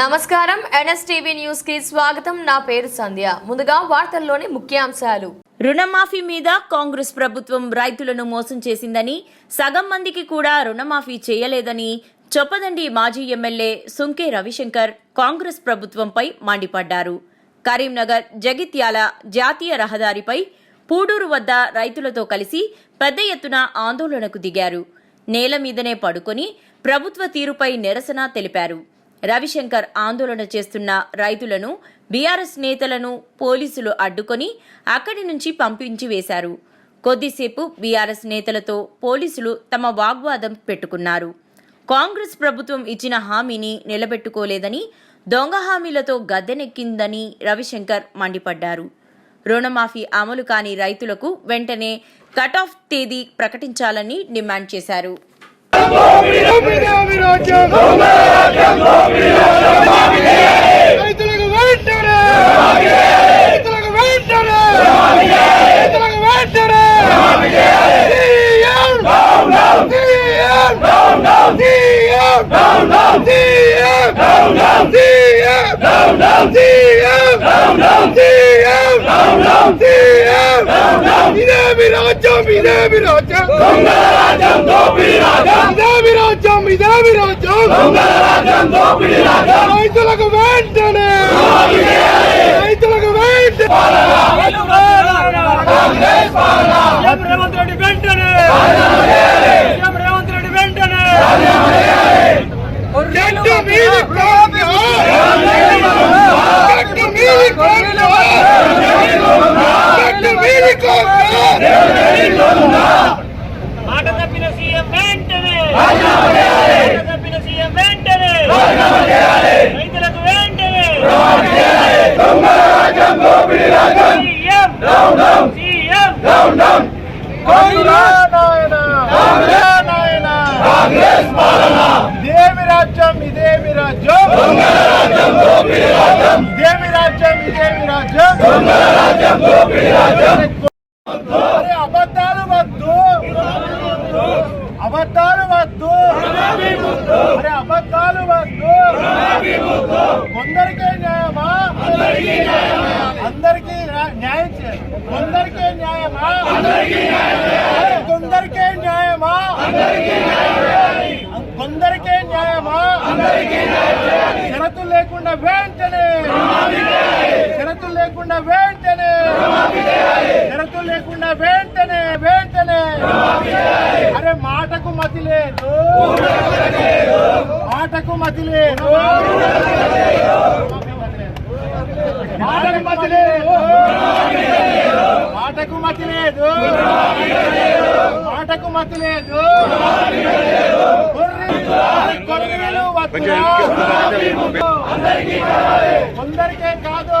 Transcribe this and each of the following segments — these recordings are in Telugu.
నమస్కారం. ఎన్ఎస్టీవీ న్యూస్కి స్వాగతం. నా పేరు సంధ్య. ముందుగా వార్తల్లోని ముఖ్యాంశాలు. రుణమాఫీ మీద కాంగ్రెస్ ప్రభుత్వం రైతులను మోసం చేసిందని సగం మందికి కూడా రుణమాఫీ చేయలేదని చొప్పదండి మాజీ ఎమ్మెల్యే సుంకే రవిశంకర్ కాంగ్రెస్ ప్రభుత్వంపై మండిపడ్డారు. కరీంనగర్ జగిత్యాల జాతీయ రహదారిపై పూడూరు వద్ద రైతులతో కలిసి పెద్ద ఎత్తున ఆందోళనకు దిగారు. నేల మీదనే పడుకొని ప్రభుత్వ తీరుపై నిరసన తెలిపారు. రవిశంకర్ ఆందోళన చేస్తున్న రైతులను బీఆర్ఎస్ నేతలను పోలీసులు అడ్డుకొని అక్కడి నుంచి పంపించి వేశారు కొద్దిసేపు బీఆర్ఎస్ నేతలతో పోలీసులు తమ వాగ్వాదం పెట్టుకున్నారు కాంగ్రెస్ ప్రభుత్వం ఇచ్చిన హామీని నిలబెట్టుకోలేదని దొంగ హామీలతో గద్దెనెక్కిందని రవిశంకర్ మండిపడ్డారు రుణమాఫీ అమలు కాని రైతులకు వెంటనే కట్ ఆఫ్ తేదీ ప్రకటించాలని డిమాండ్ చేశారు no DM! No, no DM! No, no DM! No, no DM! No, no DM! No, no DM! No, no இதாவிராஜம் இதாவிராஜம் தொங்கராஜம் தோப்பிராஜம் இதாவிராஜம் இதாவிராஜம் தொங்கராஜம் தோப்பிராஜம் மைத்துலகம் ఇదేమి రాజ్యం ఇదేమి రాజ్యం అరే అబద్ధాలు వద్దు అబద్ధాలు వద్దు అరే అబద్ధాలు వద్దు కొందరికే న్యాయమా అందరికీ న్యా- న్యాయం చే- కొందరికే న్యాయమా అరే కొందరికే న్యాయమా కొందరికే న్యాయమా షరతులు లేకుండా వెంటనే షరతులు లేకుండా వెంటనే షరతులు లేకుండా వెంటనే వెంటనే అరే మాటకు మతి లేదు. మాటకు మతి లేదు. మాటకు మతి లేదు. మాటకు మతి లేదు. మాటకు మతి లేదు. కొర్రీలు వద్దురా? కొందరికే కాదు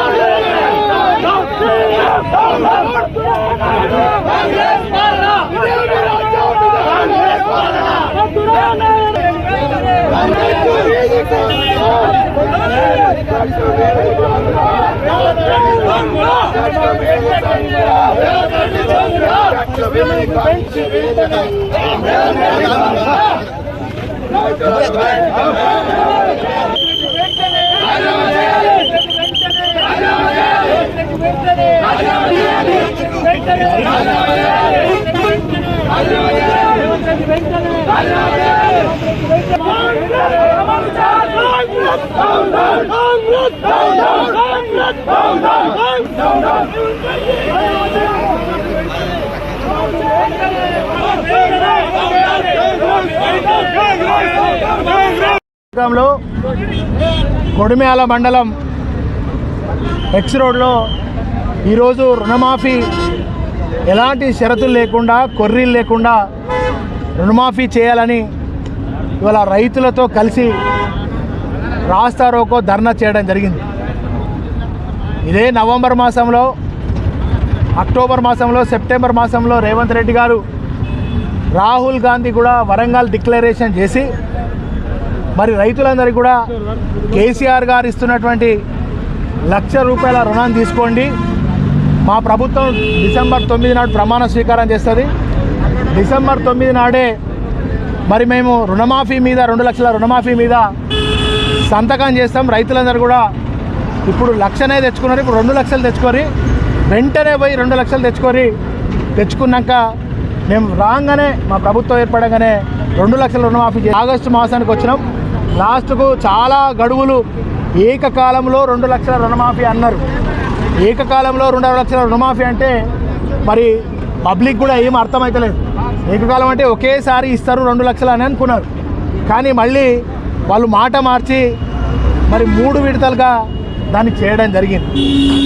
నాయనా? వెంటనే లో కొడిమ్యాల మండలం ఎక్స్ రోడ్లో ఈరోజు రుణమాఫీ. ఎలాంటి షరతులు లేకుండా కొర్రీలు లేకుండా రుణమాఫీ చేయాలని ఇవాళ రైతులతో కలిసి రాస్తారోకో ధర్నా చేయడం జరిగింది. ఇదే నవంబర్ మాసంలో అక్టోబర్ మాసంలో సెప్టెంబర్ మాసంలో రేవంత్ రెడ్డి గారు రాహుల్ గాంధీ కూడా వరంగల్ డిక్లరేషన్ చేసి మరి రైతులందరికీ కూడా కేసీఆర్ గారు ఇస్తున్నటువంటి లక్ష రూపాయల రుణాన్ని తీసుకోండి. మా ప్రభుత్వం డిసెంబర్ తొమ్మిది నాడు ప్రమాణ స్వీకారం చేస్తుంది. డిసెంబర్ తొమ్మిది నాడే మరి మేము రుణమాఫీ మీద రెండు లక్షల రుణమాఫీ మీద సంతకం చేస్తాం. రైతులందరూ కూడా ఇప్పుడు లక్షనే తెచ్చుకున్నారు. ఇప్పుడు రెండు లక్షలు తెచ్చుకొని వెంటనే పోయి రెండు లక్షలు తెచ్చుకొని తెచ్చుకున్నాక మేము రాగానే మా ప్రభుత్వం ఏర్పడగానే రెండు లక్షల రుణమాఫీ ఆగస్టు మాసానికి వచ్చినాం. లాస్ట్కు చాలా గడువులు ఏకకాలంలో రెండు లక్షల రుణమాఫీ అన్నారు. ఏకకాలంలో రెండు లక్షల రుణమాఫీ అంటే మరి పబ్లిక్ కూడా ఏం అర్థమవుతలేదు ఏకకాలం అంటే ఒకేసారి ఇస్తారు రెండు లక్షలు అని అనుకున్నారు. కానీ మళ్ళీ వాళ్ళు మాట మార్చి మరి మూడు విడతలుగా దాన్ని చేయడం జరిగింది.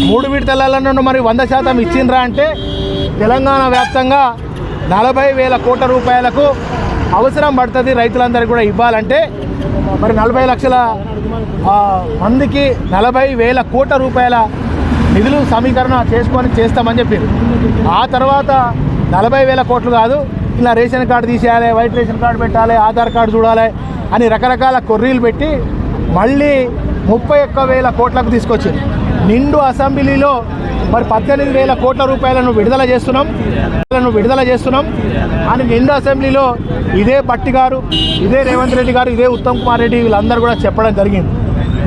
మూడు విడతలలో మరి వంద శాతం ఇచ్చిండ్రా అంటే తెలంగాణ వ్యాప్తంగా నలభై వేల కోట్ల రూపాయలకు అవసరం పడుతుంది రైతులందరికీ కూడా ఇవ్వాలంటే మరి నలభై లక్షల మందికి నలభై వేల కోట్ల రూపాయల నిధులు సమీకరణ చేసుకొని చేస్తామని చెప్పారు. ఆ తర్వాత నలభై వేల కోట్లు కాదు ఇలా రేషన్ కార్డు తీసేయాలి వైట్ రేషన్ కార్డు పెట్టాలి ఆధార్ కార్డు చూడాలి అని రకరకాల కొర్రీలు పెట్టి మళ్ళీ ముప్పై ఒక్క వేల కోట్లకు తీసుకొచ్చింది నిండు అసెంబ్లీలో మరి పద్దెనిమిది వేల కోట్ల రూపాయలను విడుదల చేస్తున్నాం విడుదల చేస్తున్నాం అని నిండు అసెంబ్లీలో ఇదే భట్టి గారు ఇదే రేవంత్ రెడ్డి గారు ఇదే ఉత్తమ్ కుమార్ రెడ్డి వీళ్ళందరూ కూడా చెప్పడం జరిగింది.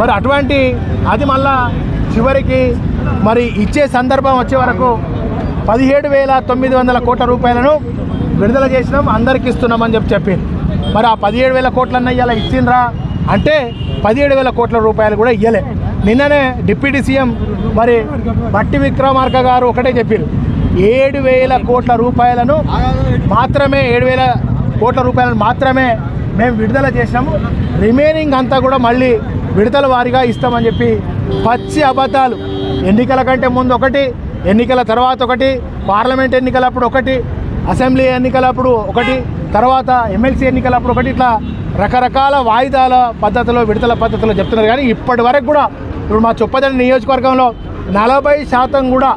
మరి అటువంటి అది మళ్ళా చివరికి మరి ఇచ్చే సందర్భం వచ్చే వరకు పదిహేడు వేల తొమ్మిది వందల కోట్ల రూపాయలను విడుదల చేసినాం అందరికి ఇస్తున్నామని చెప్పి చెప్పింది. మరి ఆ పదిహేడు వేల కోట్లన్న ఇవాళ ఇచ్చిండ్రా? అంటే పదిహేడు వేల కోట్ల రూపాయలు కూడా ఇవ్వలే నిన్ననే డిప్యూటీ సీఎం మరి బట్టి విక్రమార్క గారు ఒకటే చెప్పారు. ఏడు వేల కోట్ల రూపాయలను మాత్రమే ఏడు వేల కోట్ల రూపాయలను మాత్రమే మేము విడుదల చేసినాము. రిమైనింగ్ అంతా కూడా మళ్ళీ విడుదల వారిగా ఇస్తామని చెప్పి పచ్చి అబద్ధాలు ఎన్నికల కంటే ముందు ఒకటి ఎన్నికల తర్వాత ఒకటి పార్లమెంట్ ఎన్నికలప్పుడు ఒకటి అసెంబ్లీ ఎన్నికలప్పుడు ఒకటి తర్వాత ఎమ్మెల్సీ ఎన్నికలప్పుడు ఒకటి ఇట్లా రకరకాల వాయిదాల పద్ధతిలో విడతల పద్ధతిలో చెప్తున్నారు. కానీ ఇప్పటి వరకు కూడా ఇప్పుడు మా చొప్పదండి నియోజకవర్గంలో నలభై శాతం కూడా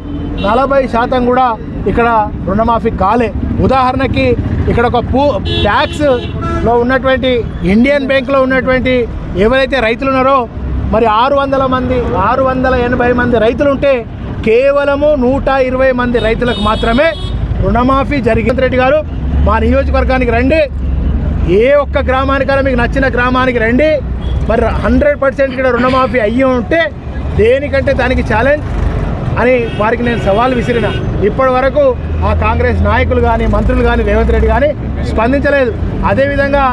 నలభై శాతం కూడా ఇక్కడ రుణమాఫీ కాలే. ఉదాహరణకి ఇక్కడ ఒక పూ ట్యాక్స్లో ఉన్నటువంటి ఇండియన్ బ్యాంక్లో ఉన్నటువంటి ఎవరైతే రైతులు ఉన్నారో మరి ఆరు వందల మంది ఆరు వందల ఎనభై మంది రైతులు ఉంటే కేవలము నూట ఇరవై మంది రైతులకు మాత్రమే రుణమాఫీ జరిగింది రెడ్డి గారు మా నియోజకవర్గానికి రండి. ఏ ఒక్క గ్రామానికైనా మీకు నచ్చిన గ్రామానికి రండి. మరి హండ్రెడ్ పర్సెంట్ ఇక్కడ రుణమాఫీ అయ్యి ఉంటే దేనికంటే దానికి ఛాలెంజ్ అని వారికి నేను సవాల్ విసిరిన. ఇప్పటి వరకు ఆ కాంగ్రెస్ నాయకులు కానీ మంత్రులు కానీ రేవంత్ రెడ్డి కానీ స్పందించలేదు. అదేవిధంగా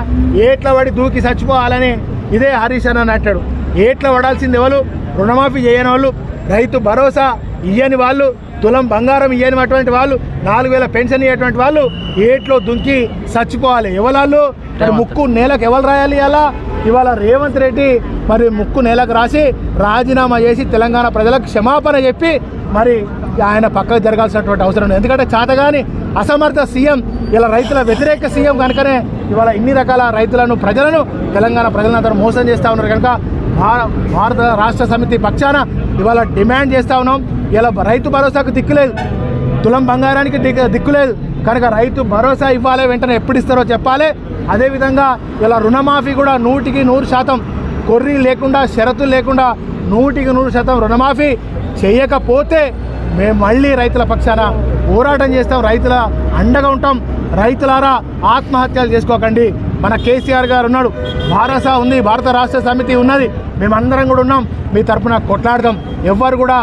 ఏట్ల పడి దూకి చచ్చిపోవాలని ఇదే హరీష్ అన్న అంటాడు. ఏట్ల పడాల్సింది ఎవరు? రుణమాఫీ చేయని వాళ్ళు రైతు భరోసా ఇయ్యని వాళ్ళు తులం బంగారం ఇయ్యనిటువంటి వాళ్ళు నాలుగు వేల పెన్షన్ ఇయ్యేటువంటి వాళ్ళు ఏట్లో దుంకి చచ్చిపోవాలి. ఎవరాళ్ళు ముక్కు నేలకు ఎవరు రాయాలి అలా ఇవాళ రేవంత్ రెడ్డి మరి ముక్కు నేలకు రాసి రాజీనామా చేసి తెలంగాణ ప్రజలకు క్షమాపణ చెప్పి మరి ఆయన పక్కకు జరగాల్సినటువంటి అవసరం ఎందుకంటే చాతగాని అసమర్థ సీఎం ఇలా రైతుల వ్యతిరేక సీఎం కనుకనే ఇవాళ ఇన్ని రకాల రైతులను ప్రజలను తెలంగాణ ప్రజలందరూ మోసం చేస్తూ ఉన్నారు. కనుక భారత రాష్ట్ర సమితి పక్షాన ఇవాళ డిమాండ్ చేస్తూ ఉన్నాం. ఇలా రైతు భరోసాకు దిక్కులేదు తులం బంగారానికి దిక్కు దిక్కులేదు కనుక రైతు భరోసా ఇవ్వాలి వెంటనే ఎప్పుడు ఇస్తారో చెప్పాలి. అదేవిధంగా ఇలా రుణమాఫీ కూడా నూటికి నూరు శాతం కొర్రీ లేకుండా షరతులు లేకుండా నూటికి నూరు శాతం రుణమాఫీ చేయకపోతే మేము మళ్ళీ రైతుల పక్షాన పోరాటం చేస్తాం రైతుల అండగా ఉంటాం. రైతులారా ఆత్మహత్యలు చేసుకోకండి. మన కేసీఆర్ గారు ఉన్నాడు. భారస ఉంది భారత రాష్ట్ర సమితి ఉన్నది. మేమందరం కూడా ఉన్నాం. మీ తరఫున కొట్లాడదాం. ఎవ్వరు కూడా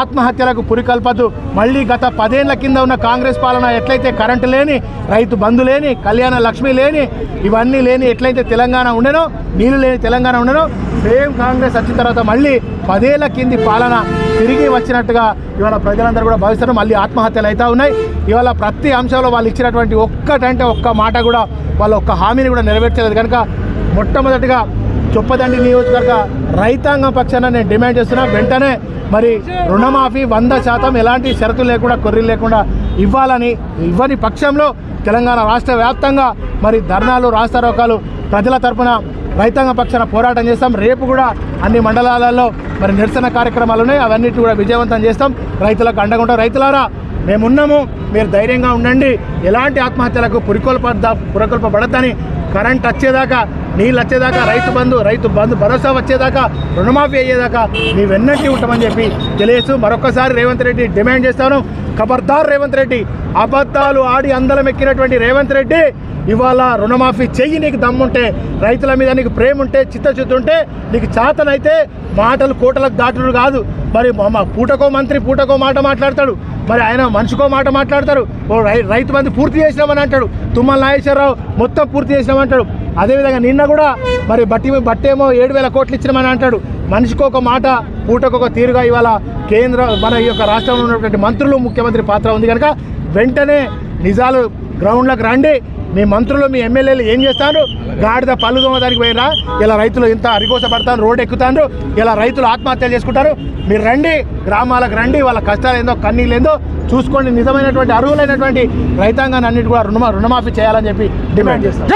ఆత్మహత్యలకు పురికల్పద్దు. మళ్ళీ గత పదేళ్ళ కింద ఉన్న కాంగ్రెస్ పాలన ఎట్లయితే కరెంటు లేని రైతు బంధు లేని కళ్యాణ లక్ష్మి లేని ఇవన్నీ లేని ఎట్లయితే తెలంగాణ ఉండనో నీళ్ళు లేని తెలంగాణ ఉండనో సేమ్ కాంగ్రెస్ వచ్చిన తర్వాత మళ్ళీ పదేళ్ళ కింది పాలన తిరిగి వచ్చినట్టుగా ఇవాళ ప్రజలందరూ కూడా భావిస్తారు మళ్ళీ ఆత్మహత్యలు అవుతూ ఉన్నాయి. ఇవాళ ప్రతి అంశంలో వాళ్ళు ఇచ్చినటువంటి ఒక్కటంటే ఒక్క మాట కూడా వాళ్ళ ఒక్క హామీని కూడా నెరవేర్చలేదు. కనుక మొట్టమొదటిగా చొప్పదండి నియోజకవర్గ రైతాంగం పక్షాన నేను డిమాండ్ చేస్తున్నా వెంటనే మరి రుణమాఫీ వంద శాతం ఎలాంటి షరతులు లేకుండా కొర్రీలు లేకుండా ఇవ్వాలని ఇవ్వని పక్షంలో తెలంగాణ రాష్ట్ర వ్యాప్తంగా మరి ధర్నాలు రాస్తారోకాలు ప్రజల తరపున రైతాంగ పక్షాన పోరాటం చేస్తాం. రేపు కూడా అన్ని మండలాలలో మరి నిరసన కార్యక్రమాలు ఉన్నాయి. అవన్నిటి కూడా విజయవంతం చేస్తాం. రైతులకు అండగుంటాం రైతులారా మేమున్నాము మీరు ధైర్యంగా ఉండండి ఎలాంటి ఆత్మహత్యలకు పురికొల్ప పురకొల్పబడద్దని కరెంట్ వచ్చేదాకా నీళ్ళు వచ్చేదాకా రైతు బంధు రైతు బంధు భరోసా వచ్చేదాకా రుణమాఫీ అయ్యేదాకా మీ వెన్నట్టి ఉంటామని చెప్పి తెలియజేస్తూ మరొకసారి రేవంత్ రెడ్డి డిమాండ్ చేస్తాను. ఖబర్దార్ రేవంత్ రెడ్డి అబద్ధాలు ఆడి అందలం ఎక్కినటువంటి రేవంత్ రెడ్డి ఇవాళ రుణమాఫీ చెయ్యి నీకు దమ్ముంటే రైతుల మీద నీకు ప్రేమ ఉంటే చిత్తశుద్ధి ఉంటే నీకు చేతనైతే మాటలు కోటలకు దాటుడు కాదు. మరి మా- పూటకో మంత్రి పూటకో మాట మాట్లాడతాడు. మరి ఆయన మనిషికో మాట మాట్లాడతారు. ఓ రై రైతు బంధు పూర్తి చేసినామని అంటాడు. తుమ్మల నాగేశ్వరరావు మొత్తం పూర్తి చేసినామంటాడు అదేవిధంగా నిన్న కూడా మరి బట్టి బట్టేమో ఏడు వేల కోట్లు ఇచ్చినామని అంటాడు. మనిషికి ఒక మాట పూటకొక తీరుగా ఇవాళ కేంద్ర మన ఈ యొక్క రాష్ట్రంలో ఉన్నటువంటి మంత్రులు ముఖ్యమంత్రి పాత్ర ఉంది కనుక వెంటనే నిజాలు గ్రౌండ్లకు రండి. మీ మంత్రులు మీ ఎమ్మెల్యేలు ఏం చేస్తారు గాడిద పళ్ళు దొంగదానికి పోయినా ఇలా రైతులు ఇంత అరిగోస పడతారు రోడ్డు ఎక్కుతారు ఇలా రైతులు ఆత్మహత్యలు చేసుకుంటారు. మీరు రండి గ్రామాలకు రండి వాళ్ళ కష్టాలు ఏందో కన్నీళ్ళు ఏందో చూసుకోండి. నిజమైనటువంటి అర్హులైనటువంటి రైతాంగాన్ని అన్నిటి కూడా రుణమా రుణమాఫీ చేయాలని చెప్పి డిమాండ్ చేస్తారు